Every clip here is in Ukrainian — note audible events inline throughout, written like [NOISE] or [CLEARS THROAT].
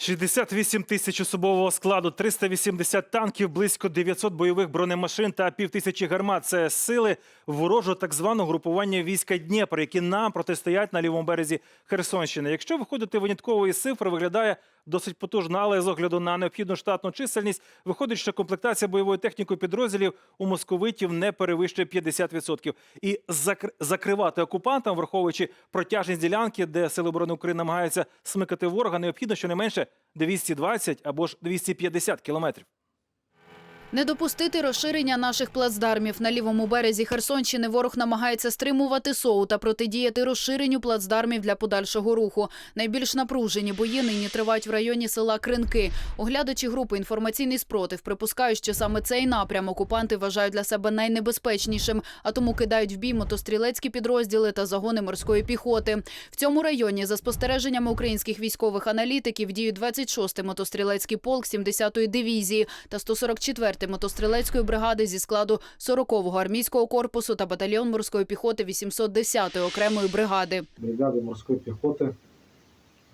68 тисяч особового складу, 380 танків, близько 900 бойових бронемашин та півтисячі гармат. Це сили ворожого так званого групування війська Дніпро, які нам протистоять на лівому березі Херсонщини. Якщо виходити виняткової цифр, виглядає досить потужна, але з огляду на необхідну штатну чисельність виходить, що комплектація бойової техніки підрозділів у московитів не перевищує 50%. І закр- закривати окупантам, враховуючи протяжність ділянки, де сили оборони України намагаються смикати ворога, необхідно щонайменше 220 або ж 250 кілометрів. Не допустити розширення наших плацдармів на лівому березі Херсонщини. Ворог намагається стримувати СОУ та протидіяти розширенню плацдармів для подальшого руху. Найбільш напружені бої нині тривають в районі села Кринки. Оглядачі групи інформаційний спротив припускають, що саме цей напрям окупанти вважають для себе найнебезпечнішим, а тому кидають в бій мотострілецькі підрозділи та загони морської піхоти. В цьому районі, за спостереженнями українських військових аналітиків, діють 26-й мотострілецький полк 70-ї дивізії та 144-ї мотострілецької бригади зі складу 40-го армійського корпусу та батальйон морської піхоти 810-ї окремої бригади. бригады морской пехоты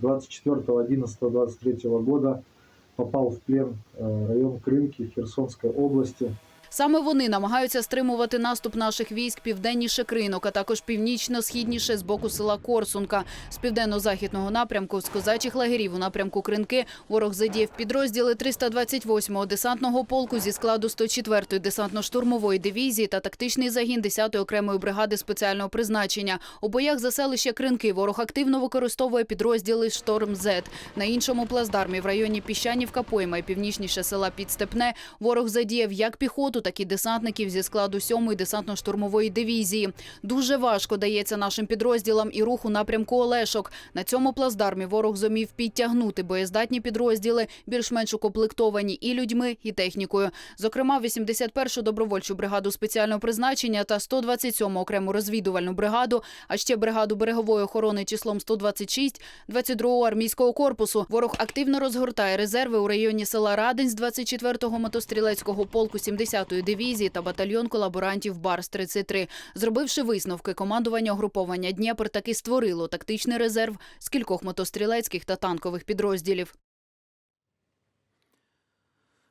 24.11.23 года попал в плен э, район Крынки Херсонской области. Саме вони намагаються стримувати наступ наших військ південніше кринок, а також північно-східніше з боку села Корсунка. З південно-західного напрямку з козачих лагерів у напрямку Кринки ворог задіяв підрозділи 328-го десантного полку зі складу 104-ї десантно-штурмової дивізії та тактичний загін 10-ї окремої бригади спеціального призначення. У боях за селище Кринки ворог активно використовує підрозділи Шторм Зет. На іншому плацдармі в районі Піщанівка Пойма і північніше села Підстепне ворог задіяв як піхоту, так і десантників зі складу 7-ї десантно-штурмової дивізії. Дуже важко дається нашим підрозділам і рух у напрямку Олешок. На цьому плацдармі ворог зумів підтягнути боєздатні підрозділи, більш-менш укомплектовані і людьми, і технікою. Зокрема, 81-шу добровольчу бригаду спеціального призначення та 127-му окрему розвідувальну бригаду, а ще бригаду берегової охорони числом 126, 22-го армійського корпусу. Ворог активно розгортає резерви у районі села Радень з 24-го мотострілецького полку 70-ї дивізії та батальйон колаборантів Барс-33. Зробивши висновки, командування угруповання Дніпр таки створило тактичний резерв з кількох мотострілецьких та танкових підрозділів.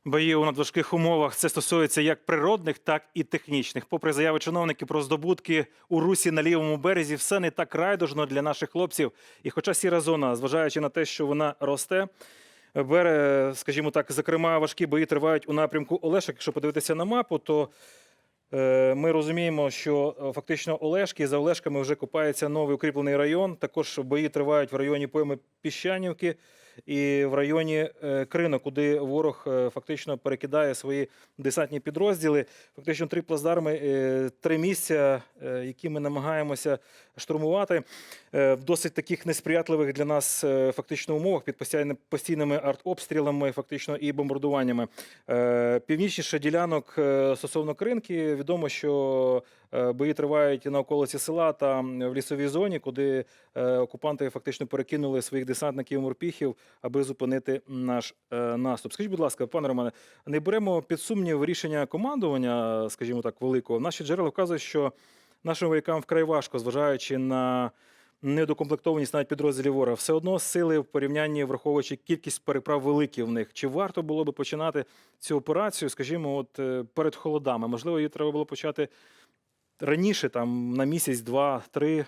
Бої у надважких умовах це стосується як природних, так і технічних. Попри заяви чиновників про здобутки у русі на лівому березі, все не так райдужно для наших хлопців. І хоча сіра зона, зважаючи на те, що вона росте, бере, скажімо так, зокрема, важкі бої тривають у напрямку Олешок. Якщо подивитися на мапу, то е, ми розуміємо, що е, фактично Олешки за Олешками вже купається новий укріплений район. Також бої тривають в районі пойми Піщанівки і в районі е, Кринок, куди ворог е, фактично перекидає свої десантні підрозділи. Фактично три плацдарми, е, три місця, які ми намагаємося штурмувати в досить таких несприятливих для нас фактично умовах під постійними, артобстрілами, фактично і бомбардуваннями. Північніше ділянок стосовно Кринки відомо, що бої тривають на околиці села та в лісовій зоні, куди окупанти фактично перекинули своїх десантників морпіхів, аби зупинити наш е, наступ. Скажіть, будь ласка, пане Романе, не беремо під сумнів рішення командування, скажімо так, великого. Наші джерела вказують, що нашим воякам вкрай важко, зважаючи на недокомплектованість навіть підрозділів ворога. Все одно сили в порівнянні, враховуючи кількість переправ великі в них. Чи варто було би починати цю операцію, скажімо, от е, перед холодами? Можливо, її треба було почати раніше, там на місяць, два, три.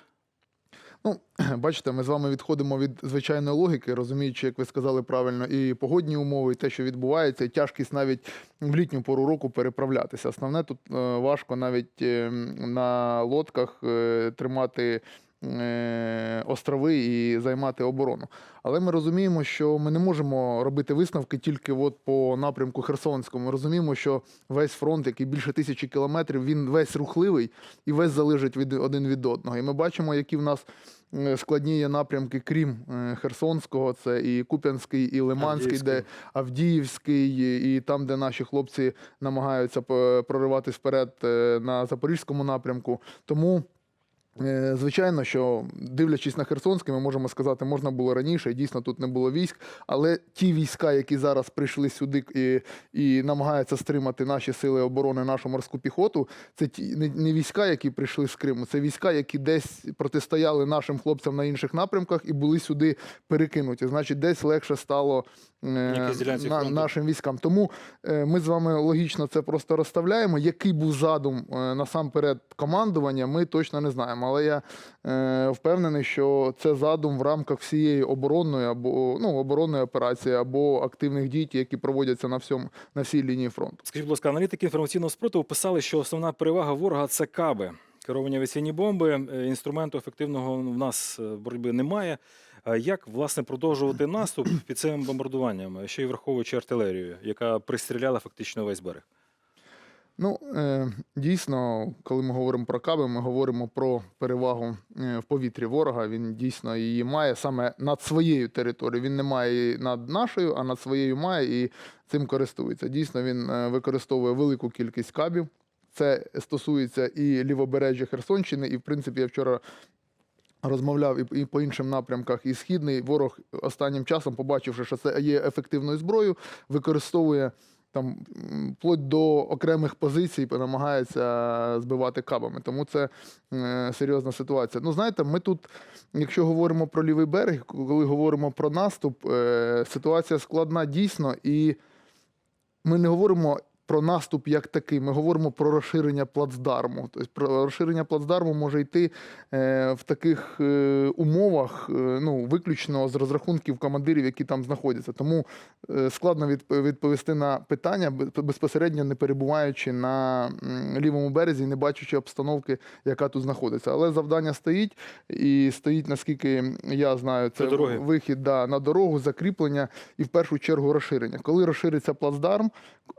Ну, [CLEARS THROAT] бачите, ми з вами відходимо від звичайної логіки, розуміючи, як ви сказали правильно, і погодні умови, і те, що відбувається, і тяжкість навіть в літню пору року переправлятися. Основне тут е, важко навіть е, на лодках е, тримати. Е, Острови і займати оборону, але ми розуміємо, що ми не можемо робити висновки тільки от по напрямку Херсонському. Ми розуміємо, що весь фронт, який більше тисячі кілометрів, він весь рухливий і весь залежить від один від одного. І ми бачимо, які в нас е, складні є напрямки, крім е, Херсонського, це і Куп'янський, і Лиманський, де Авдіївський, і- там, де наші хлопці намагаються прориватись вперед на запорізькому напрямку. Тому Звичайно, що дивлячись на Херсонське, ми можемо сказати, можна було раніше, дійсно тут не було військ. Але ті війська, які зараз прийшли сюди і, і намагаються стримати наші сили оборони, нашу морську піхоту, це ті не, не війська, які прийшли з Криму, це війська, які десь протистояли нашим хлопцям на інших напрямках і були сюди перекинуті. Значить, десь легше стало е, на, нашим військам. Тому е, ми з вами логічно це просто розставляємо. Який був задум е, насамперед командування, ми точно не знаємо. Але я е, впевнений, що це задум в рамках всієї оборонної або ну оборонної операції або активних дій, які проводяться на всьому на всій лінії фронту. Скажіть, будь ласка, аналітики інформаційного спротиву писали, що основна перевага ворога це каби. Керовані авіаційні бомби. Е, Інструменту ефективного в нас е, боротьби немає. Як власне продовжувати наступ під цим бомбардуванням, ще й враховуючи артилерію, яка пристріляла фактично весь берег? Ну, е, дійсно, коли ми говоримо про каби, ми говоримо про перевагу е, в повітрі ворога. Він дійсно її має саме над своєю територією. Він не має її над нашою, а над своєю має і цим користується. Дійсно, він е, використовує велику кількість кабів. Це стосується і лівобережжя Херсонщини, і в принципі я вчора. Розмовляв і, по іншим напрямках, і східний ворог останнім часом, побачивши, що це є ефективною зброєю, використовує там вплоть до окремих позицій, намагається збивати кабами. Тому це е, серйозна ситуація. Ну, знаєте, ми тут, якщо говоримо про лівий берег, коли говоримо про наступ, е, ситуація складна дійсно, і ми не говоримо. Про наступ як такий, ми говоримо про розширення плацдарму. Тобто про розширення плацдарму може йти е, в таких е, умовах, е, ну виключно з розрахунків командирів, які там знаходяться. Тому складно відп- відповісти на питання безпосередньо не перебуваючи на лівому березі, не бачачи обстановки, яка тут знаходиться. Але завдання стоїть і стоїть, наскільки я знаю, це дороги. вихід да, на дорогу, закріплення і в першу чергу розширення. Коли розшириться плацдарм,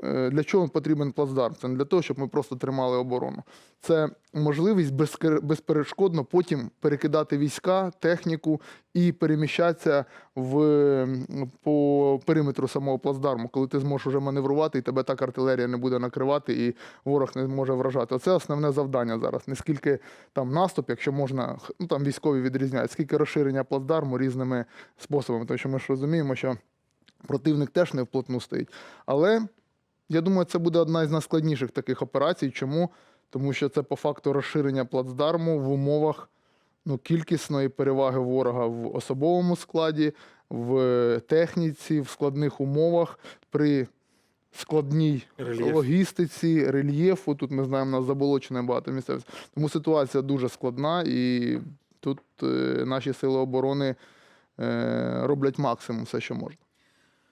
для чого потрібен плацдарм? Це не для того, щоб ми просто тримали оборону. Це можливість безперешкодно потім перекидати війська, техніку і переміщатися в, по периметру самого плацдарму, коли ти зможеш уже маневрувати, і тебе так артилерія не буде накривати, і ворог не може вражати. Оце основне завдання зараз. Не скільки там наступ, якщо можна, ну там військові відрізняють, скільки розширення плацдарму різними способами. Тому що ми ж розуміємо, що противник теж не вплотну стоїть. Але я думаю, це буде одна із найскладніших таких операцій. Чому? Тому що це по факту розширення плацдарму в умовах ну, кількісної переваги ворога в особовому складі, в техніці, в складних умовах, при складній Рельєф. логістиці, рельєфу. Тут ми знаємо, у нас заболочене багато місцевості. Тому ситуація дуже складна, і тут е, наші сили оборони е, роблять максимум все, що можна.